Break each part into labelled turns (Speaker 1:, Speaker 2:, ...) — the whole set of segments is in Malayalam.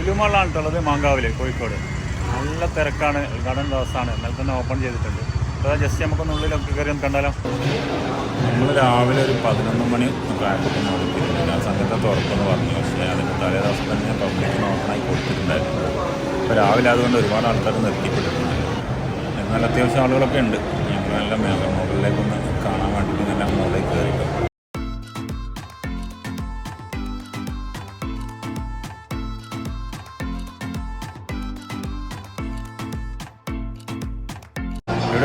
Speaker 1: ഇലുമള്ളാണ് ഉള്ളത് മാങ്കാവിൽ കോഴിക്കോട്. നല്ല തിരക്കാണ്. ഉദ്ഘാടന ദിവസമാണ്. ഇന്നലെ തന്നെ ഓപ്പൺ ചെയ്തിട്ടുണ്ട്. അപ്പോൾ ജസ്റ്റ് നമുക്കൊന്ന് ഉള്ളിലൊക്കെ കയറി ഒന്ന് കണ്ടാലോ? നമ്മൾ രാവിലെ ഒരു പതിനൊന്ന് മണി പ്രായത്തിന് കൊടുത്തിട്ടുണ്ട് ആ സമയത്ത് തുറക്കുമെന്ന് പറഞ്ഞു. പക്ഷേ അതിന്റെ തലേ ദിവസം തന്നെ പബ്ലിക്കിന് ഓപ്പണായി കൊടുത്തിട്ടുണ്ടായിരുന്നു. അപ്പോൾ രാവിലെ അതുകൊണ്ട് ഒരുപാട് ആൾക്കാർ നിർത്തിപ്പെട്ടിട്ടുണ്ട് എന്നാൽ അത്യാവശ്യം ആളുകളൊക്കെ ഉണ്ട്. ഞങ്ങൾ നല്ല മേഖല മുകളിലേക്കൊന്ന് കാണാൻ വേണ്ടിയിട്ട് നല്ല മുകളിലേക്ക് കയറിയിട്ട്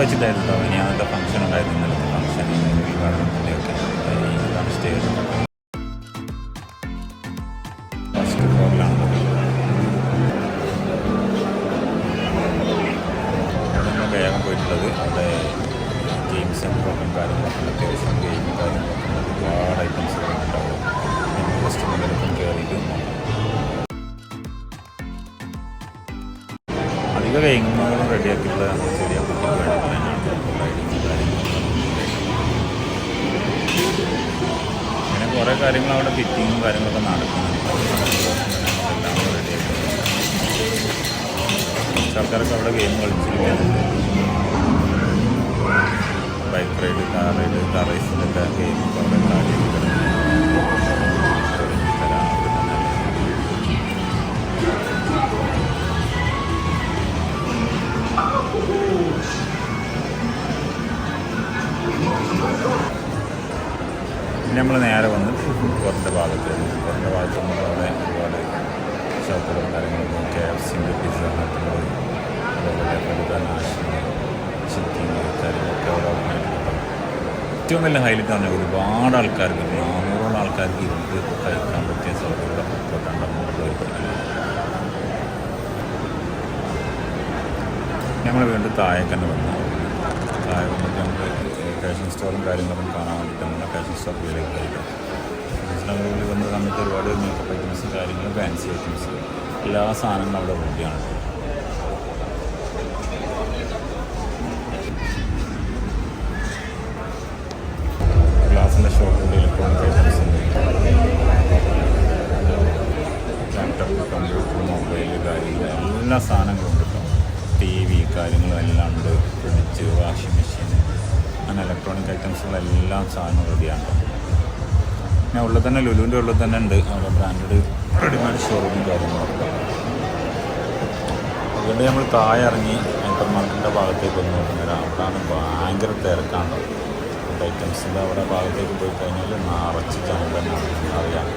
Speaker 1: വെച്ചിട്ടായിരുന്നു കേട്ടോ ഇനി അന്നത്തെ ഫംഗ്ഷൻ ഉണ്ടായിരുന്നു ഇന്നലത്തെ ഫംഗ്ഷൻ ഉദ്ഘാടനത്തിന്റെ ഒക്കെ ഇതാണ് സ്റ്റേജ് ഫസ്റ്റ് ഫ്ലോറിലാണ് വേഗം പോയിട്ടുള്ളത്. അവിടെ ഗെയിം സെന്ററൊക്കെ കാര്യങ്ങളൊക്കെ അത്യാവശ്യം ഗെയിമും കാര്യങ്ങളൊക്കെ ഒരുപാട് ഐറ്റംസുകളൊക്കെ ഉണ്ടാവും. ജസ്റ്റ് മുകളിലേക്കും കയറിയിട്ട് അധിക ഗെയിമുകളും റെഡിയാക്കിയിട്ടുള്ള ചെറിയ കുട്ടിക്ക് വേണ്ടി തന്നെയാണ് റൈഡിങ് കാര്യങ്ങളൊക്കെ അങ്ങനെ കുറേ കാര്യങ്ങൾ അവിടെ ഫിറ്റിങ്ങും കാര്യങ്ങളൊക്കെ നടക്കുന്നുണ്ട്. ആൾക്കാരൊക്കെ അവിടെ game കളിച്ചിരിക്കുന്നുണ്ട് bike ride car ride car റേസിലൊക്കെ game അവിടെ കാര്യം Oh, പിന്നെ നമ്മൾ നേരെ വന്ന് പുറത്തെ ഭാഗത്ത് പുറത്തെ ഭാഗത്ത് വന്നപ്പോൾ അവിടെ ഒരുപാട് ഷോപ്പുകളും കാര്യങ്ങളും കെ എഫ് സിന്റെ പിസ്സ ഹട്ടുകൾ അതുപോലെ നാഷണൽ ചിക്കൻ കാര്യങ്ങളൊക്കെ അവിടെ ഓപ്പൺ ഏറ്റവും വലിയ ഹൈലൈറ്റ് ആണ് ഒരുപാട് ആൾക്കാർക്ക് നാനൂറോളം ആൾക്കാർക്ക് ഇരുന്ന് കഴിക്കാൻ പറ്റിയ സൗകര്യമുള്ള ഫുഡ് നമ്മൾ വീണ്ടും താഴേക്ക് തന്നെ വന്നു വന്നിട്ട് നമുക്ക് ഫാഷൻ സ്റ്റോറും കാര്യങ്ങളും കാണാൻ വേണ്ടിയിട്ട് നമ്മൾ ഫാഷൻ കഴിക്കാം ഫാഷൻ സ്റ്റോറുകളിൽ വന്ന സമയത്ത് ഒരുപാട് മേക്കപ്പ് ഐറ്റംസ് കാര്യങ്ങളും ഫാൻസി ഐറ്റംസ് എല്ലാ സാധനങ്ങളും അവിടെ കൂട്ടിയാണ് ഗ്ലാസിന്റെ ഷോപ്പുണ്ട് ഇലക്ട്രോണിക് ഇലക്ട്രോണിക് സാധനവും സാധനം റെഡിയാണ്. പിന്നെ ഉള്ളിൽ തന്നെ ലുലുവിന്റെ ഉള്ളിൽ തന്നെ ഉണ്ട്. അവിടെ ബ്രാൻഡഡ് റെഡിമെയ്ഡ് ഷോറൂമും കാര്യങ്ങളൊക്കെ. അതുകൊണ്ട് നമ്മൾ താഴെ ഇറങ്ങി ഹൈപ്പർ മാർക്കറ്റിന്റെ ഭാഗത്തേക്ക് ഒന്ന് നോക്കുന്നത്. അവിടെയാണ് ഭയങ്കര തിരക്കാണ്. ഫുഡ് ഐറ്റംസിന്റെ അവിടെ ഭാഗത്തേക്ക് പോയി കഴിഞ്ഞാൽ നിറച്ച് ജനം അറിയാം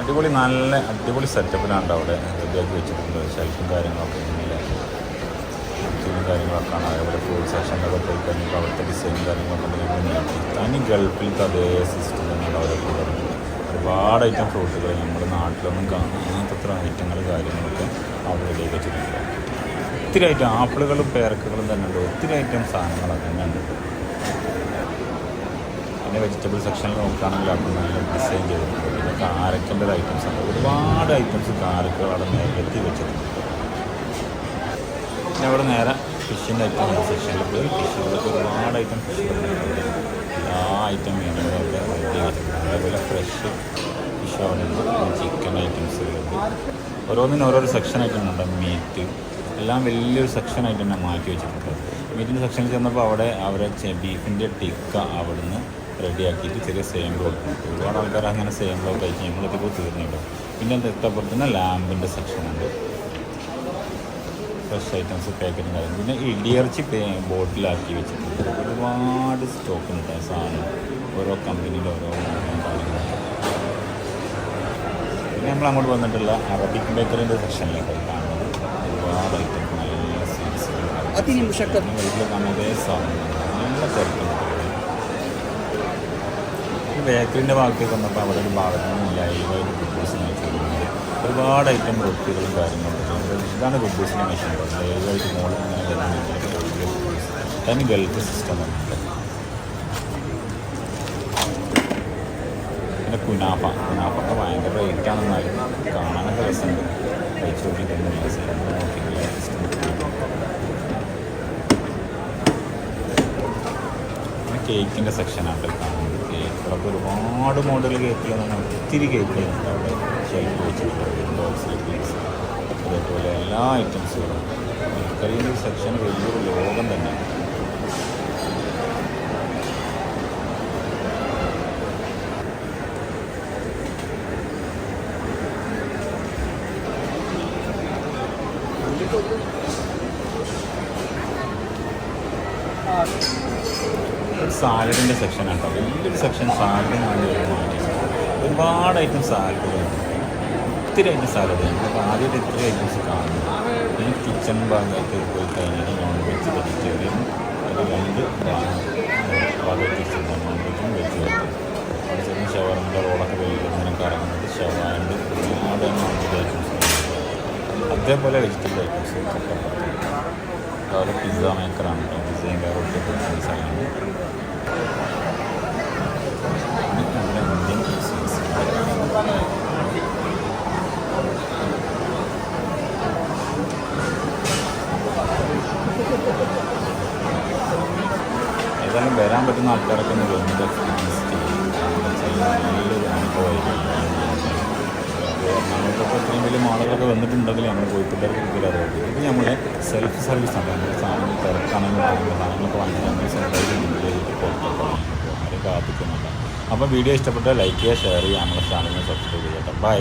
Speaker 1: അടിപൊളി നല്ല അടിപൊളി സെറ്റപ്പിലാണ് അവിടെ റെഡിയാക്കി വെച്ചിട്ടുണ്ട് ഷെൽഫും കാര്യങ്ങളൊക്കെ നല്ല ഷെൽഫും കാര്യങ്ങളൊക്കെ ആണ്. അതേപോലെ ഫുഡ് സെഷനിലൊക്കെ പോയി കഴിഞ്ഞാൽ അവിടുത്തെ ഡിസൈനും കാര്യങ്ങളൊക്കെ നീട്ടി. തനി ഗൾഫിലത്തെ അതേ സിസ്റ്റം തന്നെയാണ് അവരെ കൊണ്ടുവരുന്നത് ഒരുപാട് ഐറ്റം ഫ്രൂട്ടുകൾ നമ്മുടെ നാട്ടിലൊന്നും കാണാത്തത്ര ഐറ്റങ്ങൾ കാര്യങ്ങളൊക്കെ അവിടെ റെഡിയാക്കി വെച്ചിട്ടുണ്ട്. ഒത്തിരി ഐറ്റം ആപ്പിളുകളും പേരക്കുകളും തന്നെ ഉണ്ട്. ഒത്തിരി ഐറ്റം സാധനങ്ങളൊക്കെ തന്നെ ഉണ്ട്. പിന്നെ വെജിറ്റബിൾ സെക്ഷനിൽ നോക്കുകയാണെങ്കിൽ അവിടെ നല്ല ഡിസൈൻ ചെയ്തിട്ടുണ്ട്. പിന്നെ കാരക്കന്റെ ഐറ്റംസ് ഉണ്ട് ഒരുപാട് ഐറ്റംസ് കാരക്കുകൾ അവിടെ നിരത്തി വെച്ചിട്ടുണ്ട്. പിന്നെ അവിടെ നേരെ ഫിഷിന്റെ ഐറ്റം സെക്ഷനിൽ പോയി ഫിഷുകളൊക്കെ ഒരുപാട് ഐറ്റം ഫിഷുകളുണ്ട് എല്ലാ ഐറ്റം മീനുകളും അവിടെ അതേപോലെ ഫ്രഷ് ഫിഷ് അവിടെ ഉണ്ട്. ചിക്കൻ ഐറ്റംസുകളുണ്ട് ഓരോന്നിനും ഓരോരോ ഉണ്ട്. മീറ്റ് എല്ലാം വലിയൊരു സെക്ഷൻ ആയിട്ട് തന്നെ മാറ്റി വെച്ചിട്ടുണ്ട്. മീറ്റിന്റെ സെക്ഷനിൽ ചെന്നപ്പോൾ അവിടെ അവരെ ബീഫിന്റെ ടിക്ക അവിടുന്ന് റെഡിയാക്കിയിട്ട് ചെറിയ സെയിം ബ്ലോക്ക് ഒരുപാട് ആൾക്കാർ അങ്ങനെ സേമ്പിളൊക്കെ കഴിച്ച് ഞങ്ങളിപ്പോൾ തീർന്നിട്ടുണ്ട് പിന്നെ തൊട്ടപ്പുറത്ത് തന്നെ ലാമ്പിന്റെ സെക്ഷനുണ്ട് ഫ്രഷ് ഐറ്റംസ് പാക്കറ്റും കാര്യം പിന്നെ ഇടിയർച്ചി ബോട്ടിലാക്കി വെച്ചിട്ടുണ്ട്. ഒരുപാട് സ്റ്റോക്ക് ഉണ്ട് സാധനം. ഓരോ കമ്പനിയുടെ ഓരോ പിന്നെ നമ്മൾ അങ്ങോട്ട് വന്നിട്ടുള്ള അറബിക് ബേക്കറിന്റെ സെക്ഷനിലേക്ക് കാണുന്നത് ഒരുപാട് ഐറ്റംസ് നല്ല
Speaker 2: സ്വീറ്റ്സ്
Speaker 1: വീട്ടിൽ സാധനം നല്ല തിരക്കുണ്ട്. ബേക്കറിന്റെ ഭാഗത്തേക്ക് വന്നപ്പോൾ അവിടെ ഒരു ഭാഗത്തൊന്നും ഇല്ല. ഈ ഒരു ഒരുപാട് ഐറ്റം റൊട്ടികളും കാര്യങ്ങളും. ഇതാണ് കുബൂസിന്റെ മെഷീൻ ഏതായിട്ട് മോളിൽ ഇങ്ങനെ വരുന്ന അതിന് ഗൾഫ് സിസ്റ്റം വന്നിട്ടുണ്ട് പിന്നെ കുനാഫ. കുനാഫൊക്കെ ഭയങ്കര റേറ്റാണെന്നാലും കാണാനൊക്കെ രസമുണ്ട്. കഴിച്ചു നോക്കിയിട്ടില്ല കേക്കിന്റെ സെക്ഷനാണ് കാണുന്നത് കേക്ക് അപ്പോൾ ഒരുപാട് മോഡൽ കേക്കുകളാണ് ഒത്തിരി കേക്കുകളുണ്ട് അവിടെ ഷെൽഫ് വെച്ചിട്ടുള്ളത് ബോക്സിൽ പീസ് അതേപോലെ എല്ലാ ഐറ്റംസുകളും ബേക്കറിന്റെ സെക്ഷൻ വലിയൊരു ലോകം തന്നെയാണ് സാലഡിന്റെ സെക്ഷനാണ് കേട്ടോ. വലിയൊരു സെക്ഷൻ സാലഡിന് വേണ്ടി ഒരുപാട് ഐറ്റം സാലഡുകളുണ്ട് ഒത്തിരി ഐറ്റം സാലഡ് അപ്പോൾ ആദ്യമായിട്ട് ഇത്രയും ഐറ്റംസ് കാണുന്നു ഈ കിച്ചൺ ഭാഗത്ത് പോയി കഴിഞ്ഞാൽ നോൺ വെജ് വെജിറ്റേറിയൻ അത് രണ്ട് ഭാഗം നോൺ വെജും വെജ് അവിടെ ചെന്ന് ഷവറിന്റെ റോളൊക്കെ ഇങ്ങനെ കറങ്ങുന്നത് ഷവാണ്ട് ഒരുപാട് നോൺ വെജ് ഐറ്റംസ് അതേപോലെ വെജിറ്റബിൾ ഐറ്റംസ് അവിടെ പിസ്സ മേക്കറാണ് പിസ്സയും കയറൊക്കെ പിസ്സയാണ് ഏതായാലും വരാൻ പറ്റുന്ന ആൾക്കാരൊക്കെ ഒന്ന് വരുന്നത് എക്സ്പീരിയൻസ് ഇത്രയും വലിയ മാളുകളൊക്കെ വന്നിട്ടുണ്ടെങ്കിൽ നമ്മൾ കോഴിക്കോട്ടേക്ക് അറിയാം ഇത് നമ്മളെ സെൽഫ് സർവീസ് ആണ്. നമ്മൾ സാധനങ്ങൾ തിരക്കാണെങ്കിൽ സാധനങ്ങളൊക്കെ വാങ്ങിക്കാൻ നമ്മൾ സ്വന്തമായിട്ട് മുമ്പിലേക്ക് പുറത്തൊക്കെ ആരും കാത്തിക്കുന്നില്ല അപ്പോൾ വീഡിയോ ഇഷ്ടപ്പെട്ടാൽ ലൈക്ക് ചെയ്യുക ഷെയർ ചെയ്യുക നമ്മുടെ ചാനലിനെ സബ്സ്ക്രൈബ് ചെയ്യട്ടെ ബൈ